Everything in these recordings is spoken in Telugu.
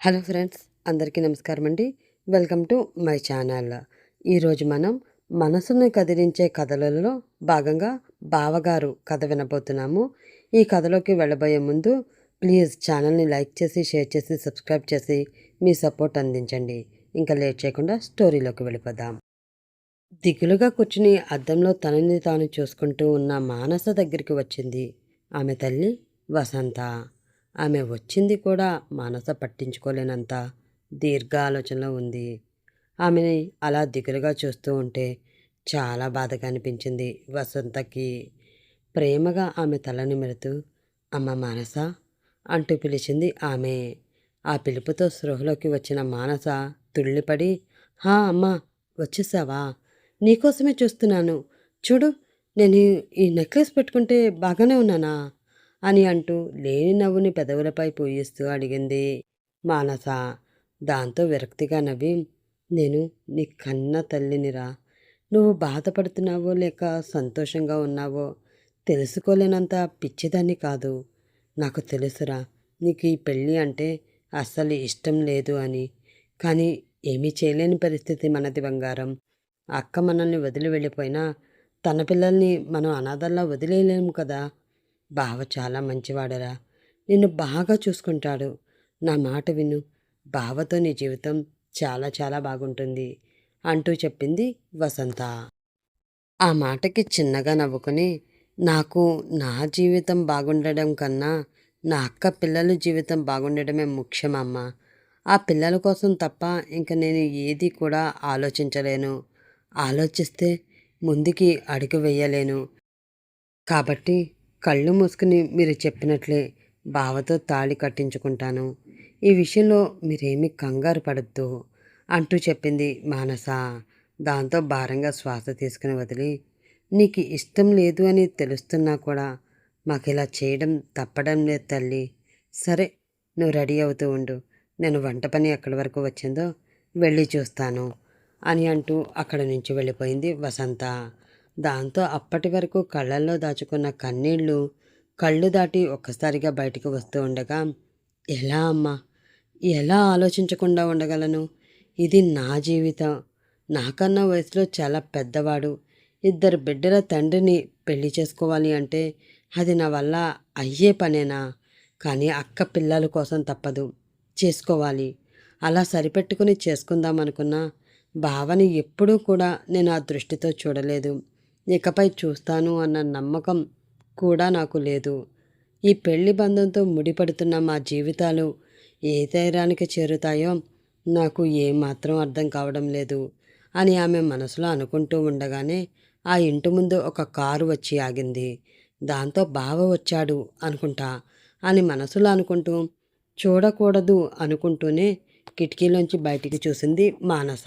హలో ఫ్రెండ్స్ అందరికీ నమస్కారం అండి. Welcome to my channel. ఈరోజు మనం మనసును కదిలించే కథలలో భాగంగా బావగారు కథ వినబోతున్నాము. ఈ కథలోకి వెళ్ళబోయే ముందు ప్లీజ్ ఛానల్ని లైక్ చేసి షేర్ చేసి సబ్స్క్రైబ్ చేసి మీ సపోర్ట్ అందించండి. ఇంకా లేట్ చేయకుండా స్టోరీలోకి వెళ్ళిపోదాం. దిగులుగా కూర్చుని అద్దంలో తనని తాను చూసుకుంటూ ఉన్న మానస దగ్గరికి వచ్చింది. ఆమె తల్లి వసంత. ఆమె వచ్చింది కూడా మానస పట్టించుకోలేనంత దీర్ఘ ఆలోచనలో ఉంది. ఆమెని అలా దిగులుగా చూస్తూ ఉంటే చాలా బాధగా అనిపించింది వసంతకి. ప్రేమగా ఆమె తల నిమురుతూ అమ్మ మానస అంటూ పిలిచింది ఆమె. ఆ పిలుపుతో స్పృహలోకి వచ్చిన మానస తుళ్ళిపడి హా అమ్మ వచ్చేసావా? నీకోసమే చూస్తున్నాను. చూడు నేను ఈ నెక్లెస్ పెట్టుకుంటే బాగానే ఉన్నానా? అని అంటూ లేని నవ్వుని పెదవులపై పూయిస్తూ అడిగింది. మానస దాంతో విరక్తిగా నవ్వి నేను నీ కన్న తల్లినిరా. నువ్వు బాధపడుతున్నావో లేక సంతోషంగా ఉన్నావో తెలుసుకోలేనంత పిచ్చిదాన్ని కాదు. నాకు తెలుసురా నీకు ఈ పెళ్ళి అంటే అస్సలు ఇష్టం లేదు అని. కానీ ఏమీ చేయలేని పరిస్థితి మనది బంగారం. అక్క మనల్ని వదిలి వెళ్ళిపోయినా తన పిల్లల్ని మనం అనాథల్లా వదిలేయలేము కదా. బావ చాలా మంచివాడరా. నిన్ను బాగా చూసుకుంటాడు. నా మాట విను. బావతో నీ జీవితం చాలా చాలా బాగుంటుంది అంటూ చెప్పింది వసంత. ఆ మాటకి చిన్నగా నవ్వుకొని నాకు నా జీవితం బాగుండడం కన్నా నా అక్క పిల్లల జీవితం బాగుండడమే ముఖ్యమమ్మ ఆ పిల్లల కోసం తప్ప ఇంక నేను ఏది కూడా ఆలోచించలేను. ఆలోచిస్తే ముందుకి అడుగు వేయలేను. కాబట్టి కళ్ళు మూసుకుని మీరు చెప్పినట్లే బావతో తాళి కట్టించుకుంటాను. ఈ విషయంలో మీరేమీ కంగారు పడద్దు అంటూ చెప్పింది మానస. దాంతో భారంగా శ్వాస తీసుకుని వదిలి నీకు ఇష్టం లేదు అని తెలుస్తున్నా కూడా మాకు ఇలా చేయడం తప్పడం లేదు తల్లి. సరే నువ్వు రెడీ అవుతూ ఉండు. నేను వంట పని ఎక్కడి వరకు వచ్చిందో వెళ్ళి చూస్తాను అని అంటూ అక్కడ నుంచి వెళ్ళిపోయింది వసంత. దాంతో అప్పటి వరకు కళ్ళల్లో దాచుకున్న కన్నీళ్ళు కళ్ళు దాటి ఒక్కసారిగా బయటికి వస్తూ ఉండగా ఎలా అమ్మా? ఎలా ఆలోచించకుండా ఉండగలను? ఇది నా జీవితం. నాకన్నా వయసులో చాలా పెద్దవాడు. ఇద్దరు బిడ్డల తండ్రిని పెళ్ళి చేసుకోవాలి అంటే అది నా వల్ల అయ్యే పనేనా? కానీ అక్క పిల్లల కోసం తప్పదు. చేసుకోవాలి. అలా సరిపెట్టుకుని చేసుకుందాం అనుకున్నా భావని ఎప్పుడూ కూడా నేను ఆ దృష్టితో చూడలేదు. ఇకపై చూస్తాను అన్న నమ్మకం కూడా నాకు లేదు. ఈ పెళ్ళి బంధంతో ముడిపడుతున్న మా జీవితాలు ఏ తైరానికి చేరుతాయో నాకు ఏమాత్రం అర్థం కావడం లేదు అని ఆమె మనసులో అనుకుంటూ ఉండగానే ఆ ఇంటి ముందు ఒక కారు వచ్చి ఆగింది. దాంతో బావ వచ్చాడు అనుకుంటా అని మనసులో అనుకుంటూ చూడకూడదు అనుకుంటూనే కిటికీలోంచి బయటికి చూసింది మానస.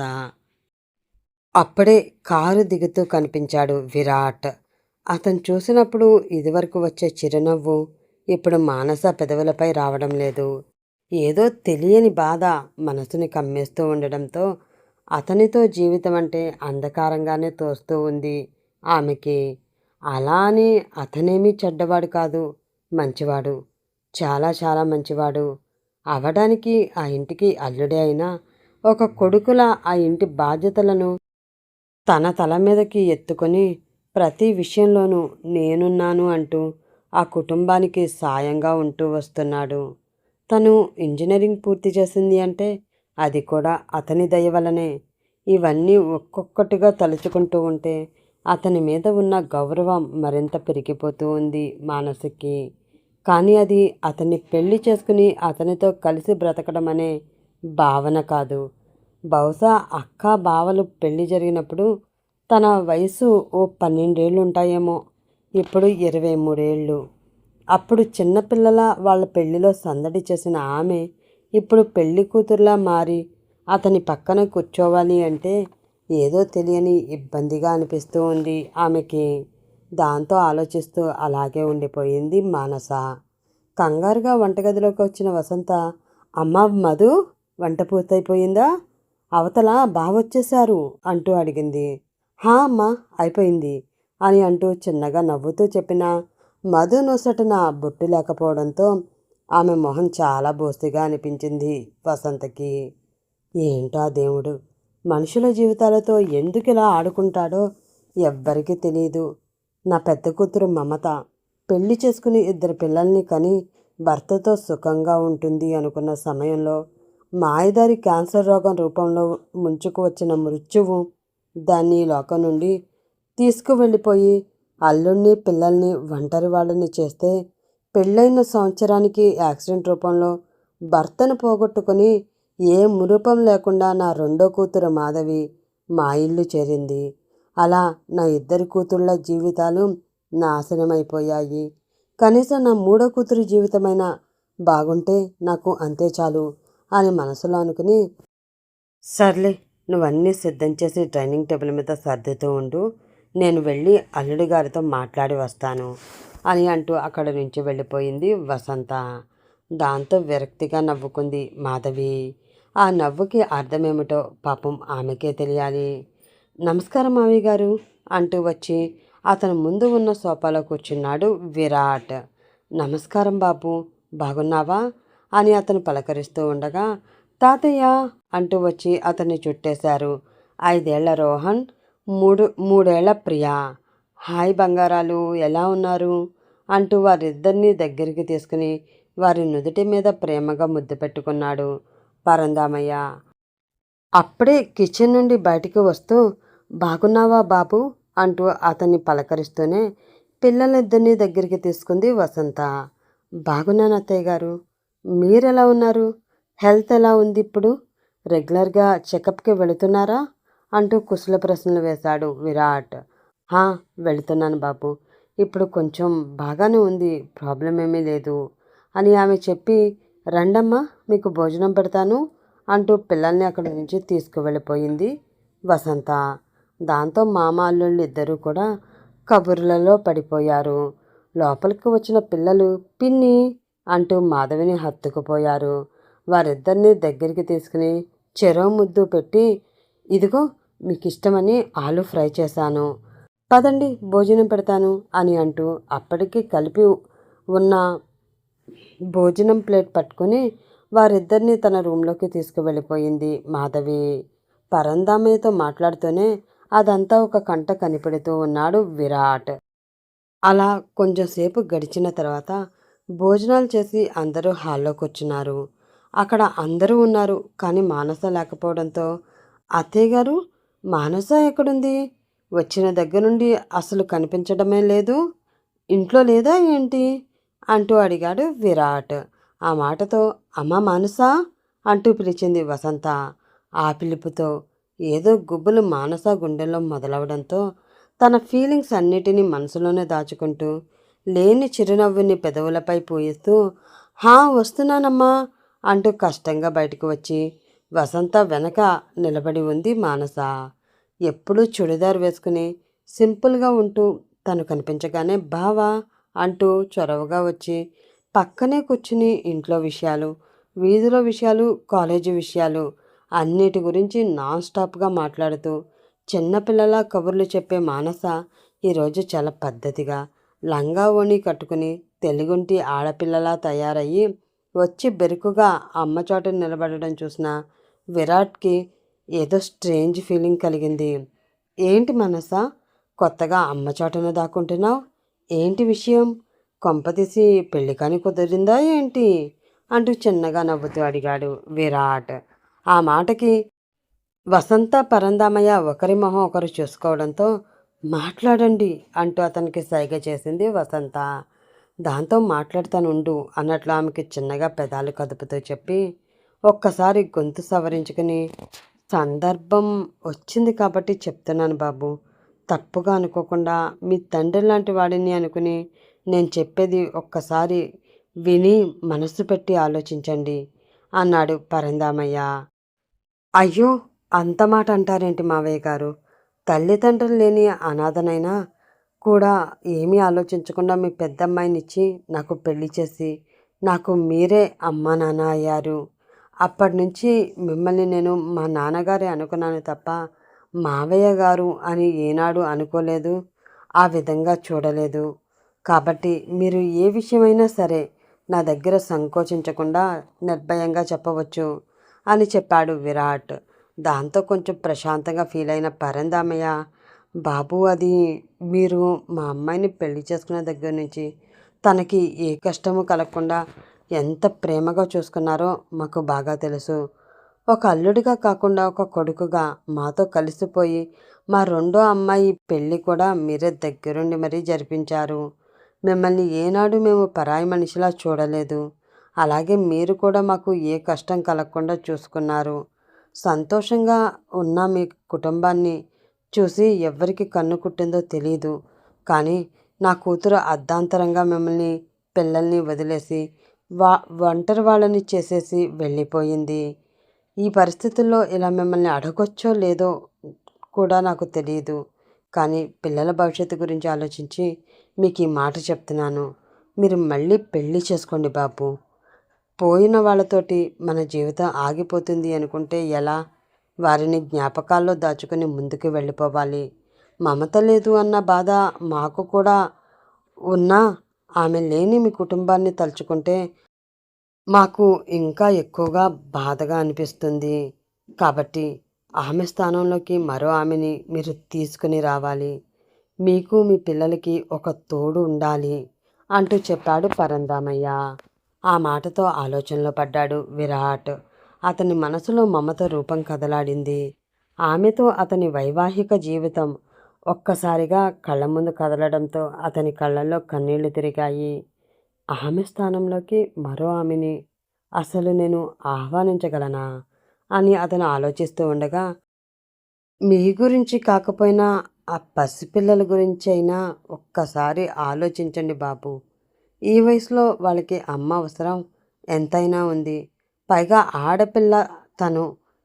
అప్పుడే కారు దిగుతూ కనిపించాడు విరాట్. అతను చూసినప్పుడు ఇదివరకు వచ్చే చిరునవ్వు ఇప్పుడు మానస పెదవులపై రావడం లేదు. ఏదో తెలియని బాధ మనసుని కమ్మేస్తూ ఉండడంతో అతనితో జీవితం అంటే అంధకారంగానే తోస్తూ ఉంది ఆమెకి. అలా అని అతనేమీ చెడ్డవాడు కాదు మంచివాడు. చాలా చాలా మంచివాడు. అవడానికి ఆ ఇంటికి అల్లుడే అయినా ఒక కొడుకులా ఆ ఇంటి బాధ్యతలను తన తల మీదకి ఎత్తుకొని ప్రతి విషయంలోనూ నేనున్నాను అంటూ ఆ కుటుంబానికి సాయంగా ఉంటూ వస్తున్నాడు. తను ఇంజనీరింగ్ పూర్తి చేసింది అంటే అది కూడా అతని దయ వలనే ఇవన్నీ ఒక్కొక్కటిగా తలుచుకుంటూ ఉంటే అతని మీద ఉన్న గౌరవం మరింత పెరిగిపోతూ ఉంది మానసికి కానీ అది అతన్ని పెళ్ళి చేసుకుని అతనితో కలిసి బ్రతకడం అనే భావన కాదు. బహుశా అక్క బావలు పెళ్ళి జరిగినప్పుడు తన వయసు ఓ పన్నెండేళ్ళు ఉంటాయేమో ఇప్పుడు ఇరవై మూడేళ్ళు. అప్పుడు చిన్నపిల్లల వాళ్ళ పెళ్ళిలో సందడి చేసిన ఆమె ఇప్పుడు పెళ్ళి కూతురులా మారి అతని పక్కన కూర్చోవాలి అంటే ఏదో తెలియని ఇబ్బందిగా అనిపిస్తూ ఉంది ఆమెకి. దాంతో ఆలోచిస్తూ అలాగే ఉండిపోయింది మానస. కంగారుగా వంటగదిలోకి వచ్చిన వసంత అమ్మ మధు వంట పూర్తయిపోయిందా? అవతల బావొచ్చేశారు అంటూ అడిగింది. హా అమ్మా అయిపోయింది అని అంటూ చిన్నగా నవ్వుతూ చెప్పిన మధు నొసటన బొట్టు లేకపోవడంతో ఆమె మొహం చాలా బోస్తిగా అనిపించింది వసంతకి. ఏంటో ఆ దేవుడు? మనుషుల జీవితాలతో ఎందుకు ఇలా ఆడుకుంటాడో ఎవ్వరికీ తెలియదు నా పెద్ద కూతురు మమత పెళ్ళి చేసుకుని ఇద్దరు పిల్లల్ని కని భర్తతో సుఖంగా ఉంటుంది అనుకున్న సమయంలో మాయదారి క్యాన్సర్ రోగం రూపంలో ముంచుకు వచ్చిన మృత్యువు దాన్ని ఈ లోకం నుండి తీసుకువెళ్ళిపోయి అల్లుడిని పిల్లల్ని ఒంటరి వాళ్ళని చేస్తే పెళ్ళైన సంవత్సరానికి యాక్సిడెంట్ రూపంలో భర్తను పోగొట్టుకుని ఏ మురూపం లేకుండా నా రెండో కూతురు మాధవి మా ఇల్లు చేరింది. అలా నా ఇద్దరు కూతుళ్ళ జీవితాలు నాశనమైపోయాయి. కనీసం నా మూడో కూతురు జీవితమైన బాగుంటే నాకు అంతే చాలు. అని మనసులో అనుకుని సర్లే నువ్వన్నీ సిద్ధం చేసి ట్రైనింగ్ టేబుల్ మీద సర్దుతూ ఉండు. నేను వెళ్ళి అల్లుడి గారితో మాట్లాడి వస్తాను అని అంటూ అక్కడ నుంచి వెళ్ళిపోయింది వసంత. దాంతో విరక్తిగా నవ్వుకుంది మాధవి. ఆ నవ్వుకి అర్థమేమిటో పాపం ఆమెకే తెలియాలి. నమస్కారం మావి గారు అంటూ వచ్చి అతను ముందు ఉన్న సోఫాలో కూర్చున్నాడు విరాట్. నమస్కారం బాబు బాగున్నావా? అని అతను పలకరిస్తూ ఉండగా తాతయ్య అంటూ వచ్చి అతన్ని చుట్టేశారు. ఐదేళ్ళ రోహన్ మూడు మూడేళ్ళ ప్రియా. హాయ్ బంగారాలు ఎలా ఉన్నారు? అంటూ వారిద్దరినీ దగ్గరికి తీసుకుని వారి నుదుటి మీద ప్రేమగా ముద్దు పెట్టుకున్నాడు పరందామయ్య. అప్పుడే కిచెన్ నుండి బయటికి వస్తూ బాగున్నావా బాబు? అంటూ అతన్ని పలకరిస్తూనే పిల్లలిద్దరినీ దగ్గరికి తీసుకుంది వసంత. బాగున్నాను అత్తయ్య గారు. మీరెలా ఉన్నారు? హెల్త్ ఎలా ఉంది ఇప్పుడు? రెగ్యులర్గా చెకప్కి వెళుతున్నారా? అంటూ కుశల ప్రశ్నలు వేశాడు విరాట్. హా వెళుతున్నాను బాబు. ఇప్పుడు కొంచెం బాగానే ఉంది. ప్రాబ్లం ఏమీ లేదు అని ఆమె చెప్పి రండమ్మా మీకు భోజనం పెడతాను అంటూ పిల్లల్ని అక్కడి నుంచి తీసుకువెళ్ళిపోయింది వసంత. దాంతో మామ అల్లుళ్ళు ఇద్దరూ కూడా కబుర్లలో పడిపోయారు. లోపలికి వచ్చిన పిల్లలు పిన్ని అంటూ మాధవిని హత్తుకుపోయారు. వారిద్దరిని దగ్గరికి తీసుకుని చెరో ముద్దు పెట్టి ఇదిగో మీకు ఇష్టమని ఆలు ఫ్రై చేశాను. పదండి భోజనం పెడతాను అని అంటూ అప్పటికి కలిపి ఉన్న భోజనం ప్లేట్ పట్టుకొని వారిద్దరిని తన రూమ్లోకి తీసుకువెళ్ళిపోయింది మాధవి. పరందామయ్యతో మాట్లాడుతూనే అదంతా ఒక కంట కనిపెడుతూ ఉన్నాడు విరాట్. అలా కొంచెంసేపు గడిచిన తర్వాత భోజనాలు చేసి అందరూ హాల్లోకి వచ్చినారు అక్కడ అందరూ ఉన్నారు కానీ మానస లేకపోవడంతో అత్తయ్య గారు మానస ఎక్కడుంది? వచ్చిన దగ్గర నుండి అసలు కనిపించడమే లేదు. ఇంట్లో లేదా ఏంటి? అంటూ అడిగాడు విరాట్. ఆ మాటతో అమ్మ మానస! అంటూ పిలిచింది వసంత. ఆ పిలుపుతో ఏదో గుబ్బులు మానస గుండెల్లో మొదలవడంతో తన ఫీలింగ్స్ అన్నిటినీ మనసులోనే దాచుకుంటూ లేని చిరునవ్వుని పెదవులపై పూయిస్తూ హా వస్తున్నానమ్మా అంటూ కష్టంగా బయటకు వచ్చి వసంత వెనక నిలబడి ఉంది మానస. ఎప్పుడూ చుడిదార్ వేసుకుని సింపుల్గా ఉంటూ తను కనిపించగానే బావా అంటూ చొరవగా వచ్చి పక్కనే కూర్చుని ఇంట్లో విషయాలు వీధిలో విషయాలు కాలేజీ విషయాలు అన్నిటి గురించి నాన్ స్టాప్గా మాట్లాడుతూ చిన్నపిల్లల కబుర్లు చెప్పే మానస ఈరోజు చాలా పద్ధతిగా లంగా ఓణి కట్టుకుని తెలుగుంటి ఆడపిల్లలా తయారయ్యి వచ్చి బెరుకుగా అమ్మ చోట నిలబడడం చూసిన విరాట్కి ఏదో స్ట్రేంజ్ ఫీలింగ్ కలిగింది. ఏంటి మనసా? కొత్తగా అమ్మ చోటన దాక్కుంటున్నావు? ఏంటి విషయం? కొంపతీసి పెళ్ళి కాని కుదిరిందా ఏంటి? అంటూ చిన్నగా నవ్వుతూ అడిగాడు విరాట్. ఆ మాటకి వసంత పరందామయ్య ఒకరి మొహం ఒకరు చూసుకోవడంతో మాట్లాడండి అంటూ అతనికి సైగ చేసింది వసంత. దాంతో మాట్లాడుతానుండు అన్నట్లు ఆమెకి చిన్నగా పెదాలు కదుపుతూ చెప్పి ఒక్కసారి గొంతు సవరించుకుని సందర్భం వచ్చింది కాబట్టి చెప్తున్నాను బాబు. తప్పుగా అనుకోకుండా మీ తండ్రి లాంటి వాడిని అనుకుని నేను చెప్పేది ఒక్కసారి విని మనసు పెట్టి ఆలోచించండి అన్నాడు పరందామయ్య అయ్యో అంత మాట అంటారేంటి మావయ్య గారు? తల్లిదండ్రులు లేని అనాథనైనా కూడా ఏమీ ఆలోచించకుండా మీ పెద్దమ్మాయినిచ్చి నాకు పెళ్ళి చేసి నాకు మీరే అమ్మ నాన్న అయ్యారు. అప్పటి నుంచి మిమ్మల్ని నేను మా నాన్నగారే అనుకున్నాను తప్ప మావయ్య గారు అని ఏనాడు అనుకోలేదు ఆ విధంగా చూడలేదు. కాబట్టి మీరు ఏ విషయమైనా సరే నా దగ్గర సంకోచించకుండా నిర్భయంగా చెప్పవచ్చు అని చెప్పాడు విరాట్. దాంతో కొంచెం ప్రశాంతంగా ఫీల్ అయిన పరందామయ్య బాబు అది మీరు మా అమ్మాయిని పెళ్ళి చేసుకునే దగ్గర నుంచి తనకి ఏ కష్టము కలగకుండా ఎంత ప్రేమగా చూసుకున్నారో మాకు బాగా తెలుసు. ఒక అల్లుడిగా కాకుండా ఒక కొడుకుగా మాతో కలిసిపోయి మా రెండో అమ్మాయి పెళ్ళి కూడా మీరే దగ్గరుండి మరీ జరిపించారు. మిమ్మల్ని ఏనాడు మేము పరాయి మనిషిలా చూడలేదు. అలాగే మీరు కూడా మాకు ఏ కష్టం కలగకుండా చూసుకున్నారు. సంతోషంగా ఉన్న మీ కుటుంబాన్ని చూసి ఎవరికి కన్ను కుట్టిందో తెలియదు కానీ నా కూతురు అర్ధాంతరంగా మిమ్మల్ని పిల్లల్ని వదిలేసి వా ఒంటరి వాళ్ళని చేసేసి వెళ్ళిపోయింది. ఈ పరిస్థితుల్లో ఇలా మిమ్మల్ని అడగొచ్చో లేదో కూడా నాకు తెలియదు కానీ పిల్లల భవిష్యత్తు గురించి ఆలోచించి మీకు ఈ మాట చెప్తున్నాను. మీరు మళ్ళీ పెళ్ళి చేసుకోండి బాబు. పోయిన వాళ్ళతోటి మన జీవితం ఆగిపోతుంది అనుకుంటే ఎలా? వారిని జ్ఞాపకాల్లో దాచుకుని ముందుకు వెళ్ళిపోవాలి. మమత లేదు అన్న బాధ మాకు కూడా ఉన్నా ఆమె లేని మీ కుటుంబాన్ని తలుచుకుంటే మాకు ఇంకా ఎక్కువగా బాధగా అనిపిస్తుంది. కాబట్టి ఆమె స్థానంలోకి మరో ఆమెని మీరు తీసుకుని రావాలి. మీకు మీ పిల్లలకి ఒక తోడు ఉండాలి అంటూ చెప్పాడు పరందామయ్య. ఆ మాటతో ఆలోచనలో పడ్డాడు విరాట్. అతని మనసులో మమత రూపం కదలాడింది. ఆమెతో అతని వైవాహిక జీవితం ఒక్కసారిగా కళ్ళ ముందు కదలడంతో అతని కళ్ళల్లో కన్నీళ్ళు తిరిగాయి. ఆమె స్థానంలోకి మరో ఆమెని అసలు నేను ఆహ్వానించగలనా అని అతను ఆలోచిస్తూ ఉండగా మీ గురించి కాకపోయినా ఆ పసిపిల్లల గురించి అయినా ఒక్కసారి ఆలోచించండి బాబు. ఈ వయసులో వాళ్ళకి అమ్మ అవసరం ఎంతైనా ఉంది. పైగా ఆడపిల్ల తను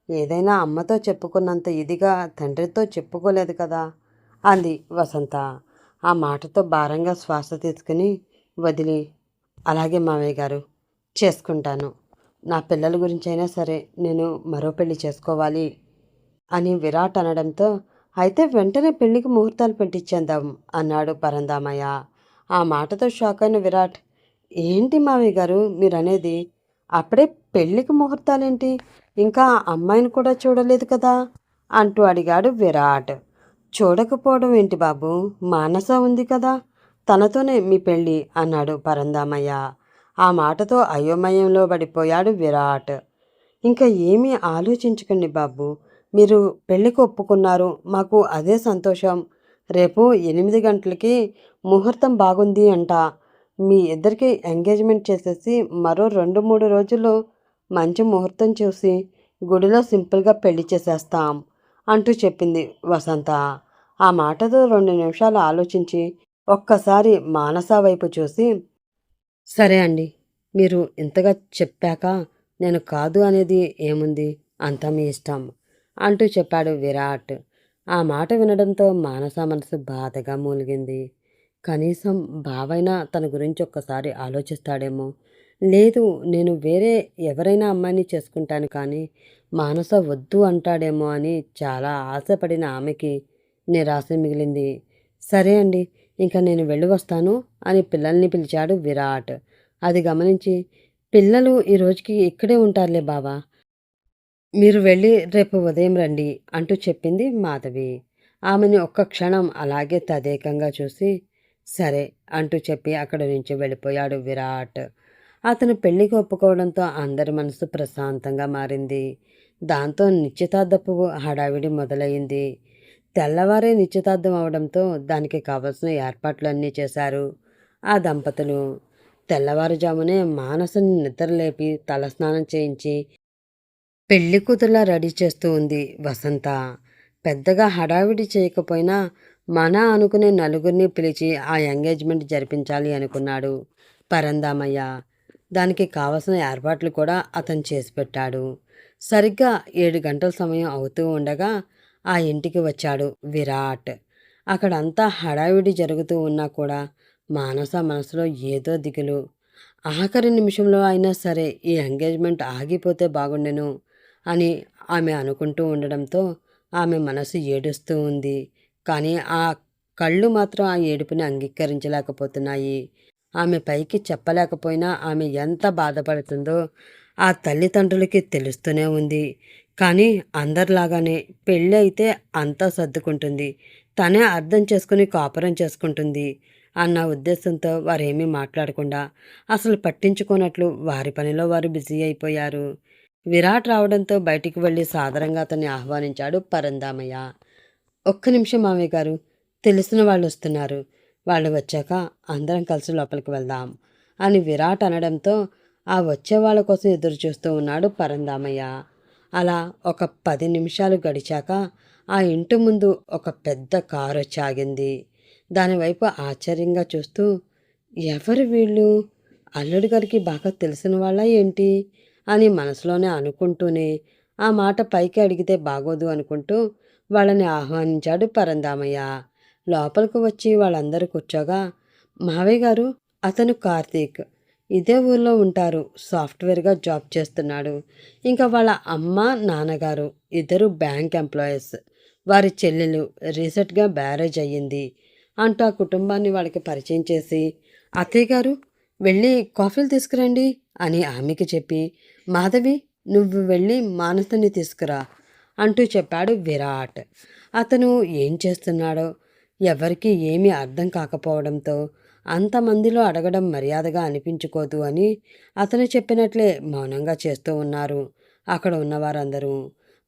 ఏదైనా అమ్మతో చెప్పుకున్నంత ఇదిగా తండ్రితో చెప్పుకోలేదు కదా అంది వసంత. ఆ మాటతో భారంగా శ్వాస తీసుకుని వదిలి అలాగే మావయ్య గారు చేసుకుంటాను. నా పిల్లల గురించి అయినా సరే నేను మరో పెళ్ళి చేసుకోవాలి అని విరాట్ అనడంతో అయితే వెంటనే పెళ్ళికి ముహూర్తాలు పెట్టించేద్దాం అన్నాడు పరందామయ్య. ఆ మాటతో షాక్ అయిన విరాట్ ఏంటి మావయ్య గారు? మీరనేది అప్పుడే పెళ్ళికి ముహూర్తాలేంటి? ఇంకా అమ్మాయిని కూడా చూడలేదు కదా? అంటూ అడిగాడు విరాట్. చూడకపోవడం ఏంటి బాబు? మానస ఉంది కదా తనతోనే మీ పెళ్ళి అన్నాడు పరందామయ్య. ఆ మాటతో అయోమయంలో పడిపోయాడు విరాట్. ఇంకా ఏమీ ఆలోచించకండి బాబు మీరు పెళ్ళికి ఒప్పుకున్నారు మాకు అదే సంతోషం. రేపు ఎనిమిది గంటలకి ముహూర్తం బాగుంది అంట. మీ ఇద్దరికి ఎంగేజ్మెంట్ చేసేసి మరో రెండు మూడు రోజులు మంచి ముహూర్తం చూసి గుడిలో సింపుల్గా పెళ్ళి చేసేస్తాం అంటూ చెప్పింది వసంత. ఆ మాటతో రెండు నిమిషాలు ఆలోచించి ఒక్కసారి మానస వైపు చూసి సరే అండి మీరు ఇంతగా చెప్పాక నేను కాదు అనేది ఏముంది? అంతా మీ ఇష్టం అంటూ చెప్పాడు విరాట్. ఆ మాట వినడంతో మానస మనసు బాధగా మూలిగింది. కనీసం బావైనా తన గురించి ఒక్కసారి ఆలోచిస్తాడేమో. లేదు నేను వేరే ఎవరైనా అమ్మాయిని చేసుకుంటాను కానీ మానస వద్దు అంటాడేమో అని చాలా ఆశపడిన ఆమెకి నిరాశ మిగిలింది. సరే అండి ఇంకా నేను వెళ్ళి వస్తాను అని పిల్లల్ని పిలిచాడు విరాట్. అది గమనించి పిల్లలు ఈ రోజుకి ఇక్కడే ఉంటారులే బావా మీరు వెళ్ళి రేపు ఉదయం రండి అంటూ చెప్పింది మాధవి. ఆమెని ఒక్క క్షణం అలాగే తదేకంగా చూసి సరే అంటూ చెప్పి అక్కడి నుంచి వెళ్ళిపోయాడు విరాట్. అతను పెళ్ళికి ఒప్పుకోవడంతో అందరి మనసు ప్రశాంతంగా మారింది. దాంతో నిశ్చితార్థపు హడావిడి మొదలైంది. తెల్లవారే నిశ్చితార్థం అవడంతో దానికి కావలసిన ఏర్పాట్లన్నీ చేశారు ఆ దంపతులు. తెల్లవారుజామునే మానసుని నిద్రలేపి తలస్నానం చేయించి పెళ్ళి కూతురులా రెడీ చేస్తూ ఉంది వసంత. పెద్దగా హడావిడి చేయకపోయినా మన అనుకునే నలుగురిని పిలిచి ఆ ఎంగేజ్మెంట్ జరిపించాలి అనుకున్నాడు పరందామయ్య. దానికి కావలసిన ఏర్పాట్లు కూడా అతను చేసి పెట్టాడు. సరిగ్గా ఏడు గంటల సమయం అవుతూ ఉండగా ఆ ఇంటికి వచ్చాడు విరాట్. అక్కడంతా హడావిడి జరుగుతూ ఉన్నా కూడా మానస మనసులో ఏదో దిగులు. ఆఖరి నిమిషంలో అయినా సరే ఈ ఎంగేజ్మెంట్ ఆగిపోతే బాగుండెను. అని ఆమె అనుకుంటూ ఉండడంతో ఆమె మనసు ఏడుస్తూ ఉంది. కానీ ఆ కళ్ళు మాత్రం ఆ ఏడుపుని అంగీకరించలేకపోతున్నాయి. ఆమె పైకి చెప్పలేకపోయినా ఆమె ఎంత బాధపడుతుందో ఆ తల్లిదండ్రులకి తెలుస్తూనే ఉంది. కానీ అందరిలాగానే పెళ్ళి అయితే అంతా సర్దుకుంటుంది. తనే అర్థం చేసుకుని కాపురం చేసుకుంటుంది అన్న ఉద్దేశంతో వారేమీ మాట్లాడకుండా అసలు పట్టించుకోనట్లు వారి పనిలో వారు బిజీ అయిపోయారు. విరాట్ రావడంతో బయటికి వెళ్ళి సాదరంగా అతన్ని ఆహ్వానించాడు పరందామయ్య. ఒక్క నిమిషం మామయ్య గారు తెలిసిన వాళ్ళు వస్తున్నారు. వాళ్ళు వచ్చాక అందరం కలిసి లోపలికి వెళ్దాం అని విరాట్ అనడంతో ఆ వచ్చే వాళ్ళ కోసం ఎదురు చూస్తూ ఉన్నాడు పరందామయ్య. అలా ఒక పది నిమిషాలు గడిచాక ఆ ఇంటి ముందు ఒక పెద్ద కారు వచ్చి ఆగింది దానివైపు ఆశ్చర్యంగా చూస్తూ ఎవరు వీళ్ళు? అల్లుడి గారికి బాగా తెలిసిన వాళ్ళ ఏంటి? అని మనసులోనే అనుకుంటూనే ఆ మాట పైకి అడిగితే బాగోదు అనుకుంటూ వాళ్ళని ఆహ్వానించాడు పరందామయ్య. లోపలికి వచ్చి వాళ్ళందరూ కూర్చోగా మావయ్య గారు అతను కార్తీక్. ఇదే ఊర్లో ఉంటారు సాఫ్ట్వేర్గా జాబ్ చేస్తున్నాడు. ఇంకా వాళ్ళ అమ్మ నాన్నగారు ఇద్దరు బ్యాంక్ ఎంప్లాయీస్. వారి చెల్లెలు రీసెంట్గా బ్యారేజ్ అయ్యింది. అంటూ ఆ కుటుంబాన్ని వాళ్ళకి పరిచయం చేసి అత్తయ్య గారు వెళ్ళి కాఫీలు తీసుకురండి అని ఆమెకి చెప్పి మాధవి నువ్వు వెళ్ళి మానసని తీసుకురా అంటూ చెప్పాడు విరాట్. అతను ఏం చేస్తున్నాడో ఎవరికి ఏమీ అర్థం కాకపోవడంతో అంతమందిలో అడగడం మర్యాదగా అనిపించుకోదు అని అతను చెప్పినట్లే మౌనంగా చేస్తూ ఉన్నారు అక్కడ ఉన్నవారందరూ.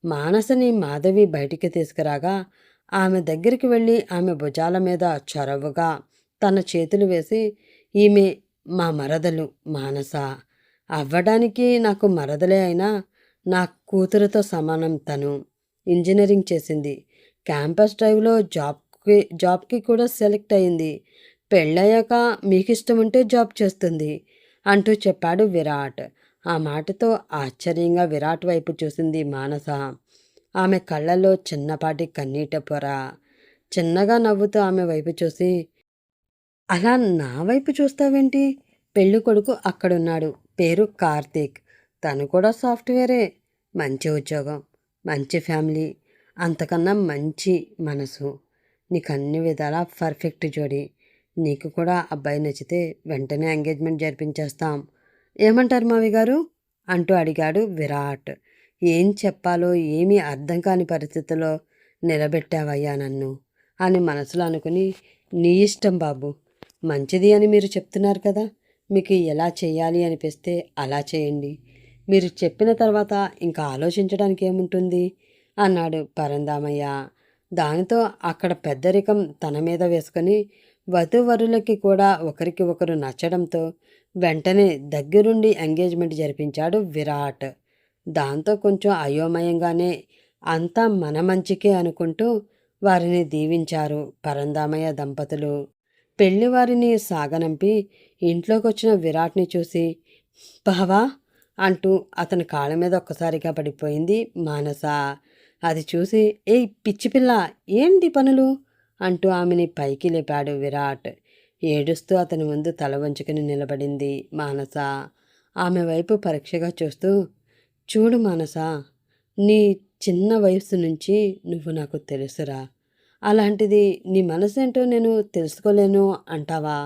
మానసని మాధవి బయటికి తీసుకురాగా ఆమె దగ్గరికి వెళ్ళి ఆమె భుజాల మీద చొరవగా తన చేతులు వేసి ఈమె మా మరదలు మానస. అవ్వడానికి నాకు మరదలే అయినా నా కూతురుతో సమానం తను. ఇంజనీరింగ్ చేసింది. క్యాంపస్ డ్రైవ్లో జాబ్కి జాబ్కి కూడా సెలెక్ట్ అయింది. పెళ్ళయ్యాక మీకు ఇష్టం ఉంటే జాబ్ చేస్తుంది అంటూ చెప్పాడు విరాట్. ఆ మాటతో ఆశ్చర్యంగా విరాట్ వైపు చూసింది మానస. ఆమె కళ్ళల్లో చిన్నపాటి కన్నీట పొర. చిన్నగా నవ్వుతూ ఆమె వైపు చూసి అలా నా వైపు చూస్తావేంటి? పెళ్ళి కొడుకు అక్కడున్నాడు. పేరు కార్తీక్. తను కూడా సాఫ్ట్వేరే. మంచి ఉద్యోగం మంచి ఫ్యామిలీ అంతకన్నా మంచి మనసు. నీకు అన్ని విధాలా పర్ఫెక్ట్ జోడి. నీకు కూడా అబ్బాయి నచ్చితే వెంటనే ఎంగేజ్మెంట్ జరిపించేస్తాం. ఏమంటారు మావి గారు? అంటూ అడిగాడు విరాట్. ఏం చెప్పాలో ఏమీ అర్థం కాని పరిస్థితిలో నిలబెట్టావయ్యా నన్ను అని మనసులో అనుకుని నీ ఇష్టం బాబు. మంచిది అని మీరు చెప్తున్నారు కదా. మీకు ఎలా చేయాలి అనిపిస్తే అలా చేయండి. మీరు చెప్పిన తర్వాత ఇంకా ఆలోచించడానికి ఏముంటుంది? అన్నాడు పరందామయ్య. దానితో అక్కడ పెద్దరికం తన మీద వేసుకొని వధువరులకి కూడా ఒకరికి ఒకరు నచ్చడంతో వెంటనే దగ్గరుండి ఎంగేజ్మెంట్ జరిపించాడు విరాట్. దాంతో కొంచెం అయోమయంగానే అంతా మన మంచికే అనుకుంటూ వారిని దీవించారు పరందామయ్య దంపతులు. పెళ్ళివారిని సాగనంపి ఇంట్లోకి వచ్చిన విరాట్ని చూసి బావా అంటూ అతని కాళ్ళ మీద ఒక్కసారిగా పడిపోయింది మానస. అది చూసి ఏయ్ పిచ్చి పిల్ల ఏంటి పనులు? అంటూ ఆమెని పైకి లేపాడు విరాట్. ఏడుస్తూ అతని ముందు తల వంచుకుని నిలబడింది మానస. ఆమె వైపు పరీక్షగా చూస్తూ చూడు మానస నీ చిన్న వయసు నుంచి నువ్వు నాకు తెలుసురా. అలాంటిది నీ మనసేంటో నేను తెలుసుకోలేను అంటావా?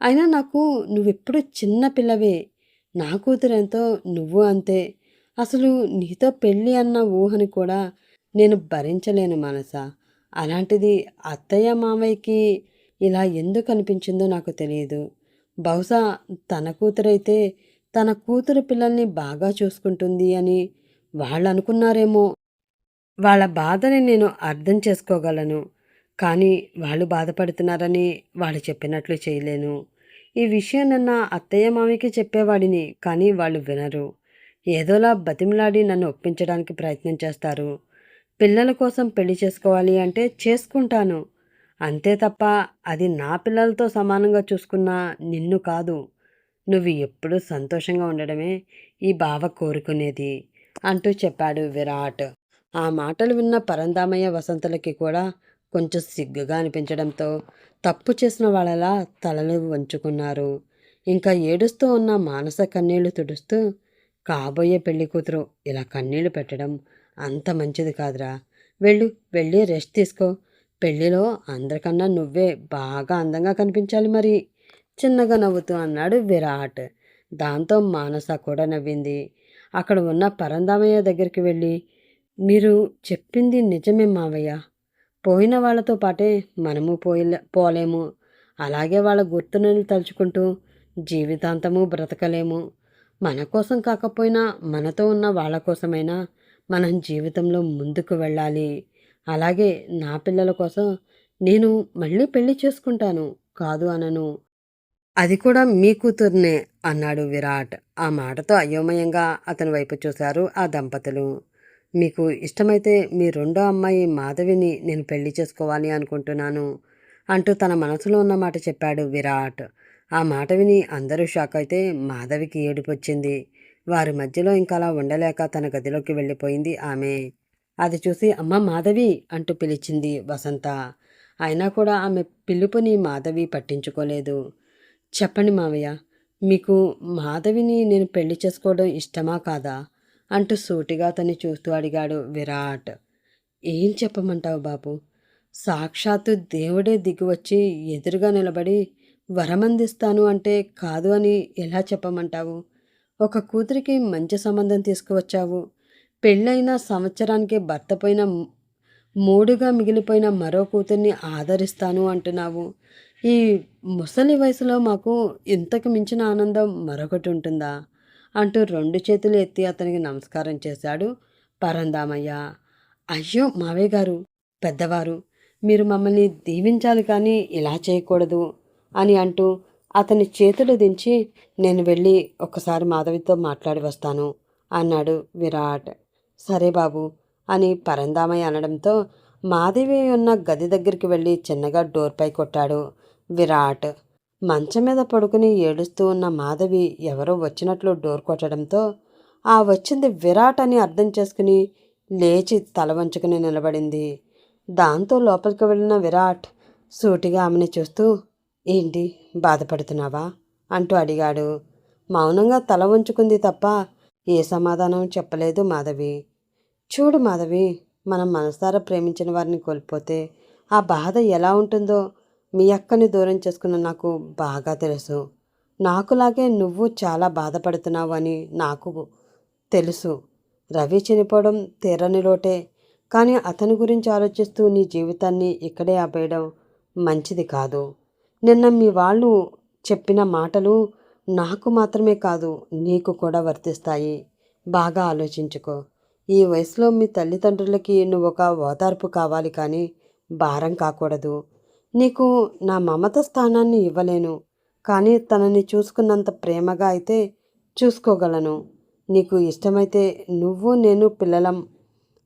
అయినా నాకు నువ్వెప్పుడు చిన్న పిల్లవే. నా కూతురెంతో నువ్వు అంతే. అసలు నీతో పెళ్ళి అన్న ఊహని కూడా నేను భరించలేను మనస. అలాంటిది అత్తయ్య మామయ్యకి ఇలా ఎందుకు అనిపించిందో నాకు తెలియదు. బహుశా తన కూతురైతే తన కూతురు పిల్లల్ని బాగా చూసుకుంటుంది అని వాళ్ళు అనుకున్నారేమో వాళ్ళ బాధని నేను అర్థం చేసుకోగలను. కానీ వాళ్ళు బాధపడుతున్నారని వాళ్ళు చెప్పినట్లు చేయలేను. ఈ విషయం నన్న అత్తయ్య మామికి చెప్పేవాడిని కానీ వాళ్ళు వినరు. ఏదోలా బతిమలాడి నన్ను ఒప్పించడానికి ప్రయత్నం చేస్తారు. పిల్లల కోసం పెళ్ళి చేసుకోవాలి అంటే చేసుకుంటాను. అంతే తప్ప అది నా పిల్లలతో సమానంగా చూసుకున్న నిన్ను కాదు. నువ్వు ఎప్పుడూ సంతోషంగా ఉండడమే ఈ బావ కోరుకునేది అంటూ చెప్పాడు విరాట్. ఆ మాటలు విన్న పరందామయ్య వసంతలకి కూడా కొంచెం సిగ్గుగా అనిపించడంతో తప్పు చేసిన వాళ్ళలా తలలు వంచుకున్నారు. ఇంకా ఏడుస్తూ ఉన్న మానస కన్నీళ్ళు తుడుస్తూ కాబోయే పెళ్ళి కూతురు ఇలా కన్నీళ్ళు పెట్టడం అంత మంచిది కాదురా. వెళ్ళు వెళ్ళి రెస్ట్ తీసుకో. పెళ్ళిలో అందరికన్నా నువ్వే బాగా అందంగా కనిపించాలి మరి. చిన్నగా నవ్వుతూ అన్నాడు విరాట్. దాంతో మానస కూడా నవ్వింది. అక్కడ ఉన్న పరందామయ్య దగ్గరికి వెళ్ళి మీరు చెప్పింది నిజమే మావయ్య. పోయిన వాళ్ళతో పాటే మనము పోయిలే పోలేము. అలాగే వాళ్ళ గుర్తులను తలుచుకుంటూ జీవితాంతము బ్రతకలేము. మన కోసం కాకపోయినా మనతో ఉన్న వాళ్ళ కోసమైనా మనం జీవితంలో ముందుకు వెళ్ళాలి. అలాగే నా పిల్లల కోసం నేను మళ్ళీ పెళ్ళి చేసుకుంటాను. కాదు అనను. అది కూడా మీ కూతుర్నే అన్నాడు విరాట్. ఆ మాటతో అయోమయంగా అతని వైపు చూశారు ఆ దంపతులు. మీకు ఇష్టమైతే మీ రెండో అమ్మాయి మాధవిని నేను పెళ్ళి చేసుకోవాలి అనుకుంటున్నాను అంటూ తన మనసులో ఉన్న మాట చెప్పాడు విరాట్. ఆ మాట విని అందరూ షాక్ అయితే మాధవికి ఏడుపొచ్చింది. వారి మధ్యలో ఇంకా అలా ఉండలేక తన గదిలోకి వెళ్ళిపోయింది ఆమె. అది చూసి అమ్మ మాధవి అంటూ పిలిచింది వసంత. అయినా కూడా ఆమె పిలుపుని మాధవి పట్టించుకోలేదు. చెప్పండి మావయ్య మీకు మాధవిని నేను పెళ్ళి చేసుకోవడం ఇష్టమా కాదా? అంటూ సూటిగా అతన్ని చూస్తూ అడిగాడు విరాట్. ఏం చెప్పమంటావు బాబు సాక్షాత్తు దేవుడే దిగివచ్చి ఎదురుగా నిలబడి వరమందిస్తాను అంటే కాదు అని ఎలా చెప్పమంటావు? ఒక కూతురికి మంచి సంబంధం తీసుకువచ్చావు. పెళ్ళైన సంవత్సరానికి భర్త పోయిన మూడుగా మిగిలిపోయిన మరో కూతుర్ని ఆదరిస్తాను అంటున్నావు. ఈ ముసలి వయసులో మాకు ఇంతకు మించిన ఆనందం మరొకటి ఉంటుందా? అంటూ రెండు చేతులు ఎత్తి అతనికి నమస్కారం చేశాడు. పరందామయ్య అయ్యో మావయ్య గారు పెద్దవారు మీరు మమ్మల్ని దీవించాలి కానీ ఇలా చేయకూడదు అని అంటూ అతని చేతులు దించి నేను వెళ్ళి ఒక్కసారి మాధవితో మాట్లాడి వస్తాను అన్నాడు విరాట్. సరే బాబు అని పరందామయ్య అనడంతో మాధవి ఉన్న గది దగ్గరికి వెళ్ళి చిన్నగా డోర్పై కొట్టాడు విరాట్. మంచం మీద పడుకుని ఏడుస్తూ ఉన్న మాధవి ఎవరో వచ్చినట్లు డోర్ కొట్టడంతో ఆ వచ్చింది విరాట్ అని అర్థం చేసుకుని లేచి తల వంచుకుని నిలబడింది. దాంతో లోపలికి వెళ్ళిన విరాట్ సూటిగా ఆమెని చూస్తూ ఏంటి బాధపడుతున్నావా? అంటూ అడిగాడు. మౌనంగా తల వంచుకుంది తప్ప ఏ సమాధానం చెప్పలేదు మాధవి. చూడు మాధవి మనం మనసారా ప్రేమించిన వారిని కోల్పోతే ఆ బాధ ఎలా ఉంటుందో మీ అక్కని దూరం చేసుకున్న నాకు బాగా తెలుసు. నాకులాగే నువ్వు చాలా బాధపడుతున్నావు అని నాకు తెలుసు. రవి చనిపోవడం తీరని లోటే. కానీ అతని గురించి ఆలోచిస్తూ నీ జీవితాన్ని ఇక్కడే ఆపేయడం మంచిది కాదు. నిన్న మీ వాళ్ళు చెప్పిన మాటలు నాకు మాత్రమే కాదు నీకు కూడా వర్తిస్తాయి. బాగా ఆలోచించుకో. ఈ వయసులో మీ తల్లిదండ్రులకి నువ్వు ఒక ఓదార్పు కావాలి కానీ భారం కాకూడదు. నీకు నా మమత స్థానాన్ని ఇవ్వలేను కానీ తనని చూసుకున్నంత ప్రేమగా అయితే చూసుకోగలను. నీకు ఇష్టమైతే నువ్వు నేను పిల్లలం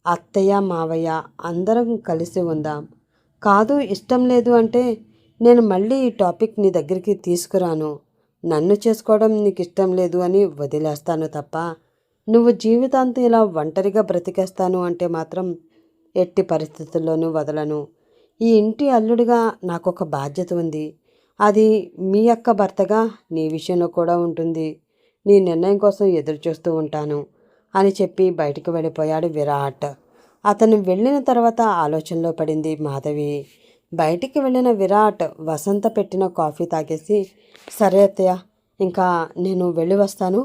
అత్తయ్య మావయ్య అందరం కలిసి ఉందాం. కాదు ఇష్టం లేదు అంటే నేను మళ్ళీ ఈ టాపిక్ నీ దగ్గరికి తీసుకురాను. నన్ను చేసుకోవడం నీకు ఇష్టం లేదు అని వదిలేస్తాను తప్ప నువ్వు జీవితాంతం ఇలా ఒంటరిగా బ్రతికేస్తాను అంటే మాత్రం ఎట్టి పరిస్థితుల్లోనూ వదలను. ఈ ఇంటి అల్లుడిగా నాకు ఒక బాధ్యత ఉంది. అది మీ యొక్క భర్తగా నీ విషయంలో కూడా ఉంటుంది. నీ నిర్ణయం కోసం ఎదురు చూస్తూ ఉంటాను అని చెప్పి బయటకు వెళ్ళిపోయాడు విరాట్. అతను వెళ్ళిన తర్వాత ఆలోచనలో పడింది మాధవి. బయటికి వెళ్ళిన విరాట్ వసంత పెట్టిన కాఫీ తాగేసి సరే అత్తయ్య ఇంకా నేను వెళ్ళి వస్తాను.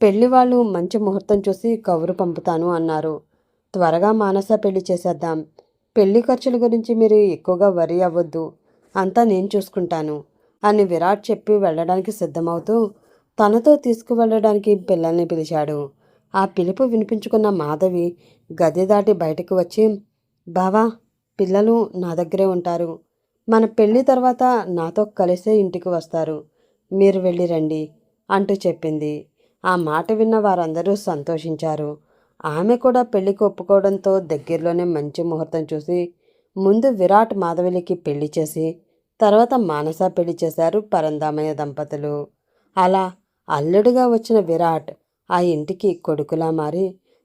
పెళ్ళి వాళ్ళు మంచి ముహూర్తం చూసి కబురు పంపుతాను అన్నారు. త్వరగా మానస పెళ్ళి చేసేద్దాం. పెళ్ళి ఖర్చుల గురించి మీరు ఎక్కువగా వరి అవ్వద్దు అంతా నేను చూసుకుంటాను అని విరాట్ చెప్పి వెళ్ళడానికి సిద్ధమవుతూ తనతో తీసుకువెళ్ళడానికి పిల్లల్ని పిలిచాడు. ఆ పిలుపు వినిపించుకున్న మాధవి గది దాటి బయటకు వచ్చి బావా పిల్లలు నా దగ్గరే ఉంటారు. మన పెళ్ళి తర్వాత నాతో కలిసే ఇంటికి వస్తారు. మీరు వెళ్ళి రండి అంటూ చెప్పింది. ఆ మాట విన్న వారందరూ సంతోషించారు. ఆమె కూడా పెళ్ళికి ఒప్పుకోవడంతో దగ్గరలోనే మంచి ముహూర్తం చూసి ముందు విరాట్ మాధవిలికి పెళ్ళి చేసి తర్వాత మానస పెళ్ళి చేశారు పరందామయ్య దంపతులు. అలా అల్లుడిగా వచ్చిన విరాట్ ఆ ఇంటికి కొడుకులా మారి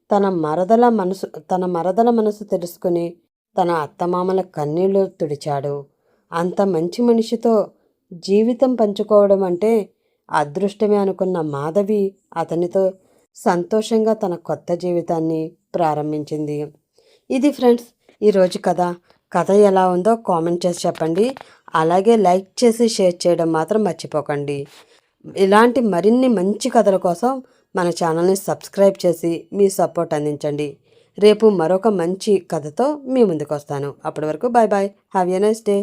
తన మరదల మనసు తన మరదల మనసు తెలుసుకుని తన అత్తమామల కన్నీళ్ళు తుడిచాడు. అంత మంచి మనిషితో జీవితం పంచుకోవడం అంటే అదృష్టమే అనుకున్న మాధవి అతనితో సంతోషంగా తన కొత్త జీవితాన్ని ప్రారంభించింది. ఇది ఫ్రెండ్స్ ఈరోజు కథ. కథ ఎలా ఉందో కామెంట్ చేసి చెప్పండి. అలాగే లైక్ చేసి షేర్ చేయడం మాత్రం మర్చిపోకండి. ఇలాంటి మరిన్ని మంచి కథల కోసం మన ఛానల్ని సబ్స్క్రైబ్ చేసి మీ సపోర్ట్ అందించండి. రేపు మరొక మంచి కథతో మీ ముందుకు వస్తాను అప్పటి వరకు bye bye have a nice day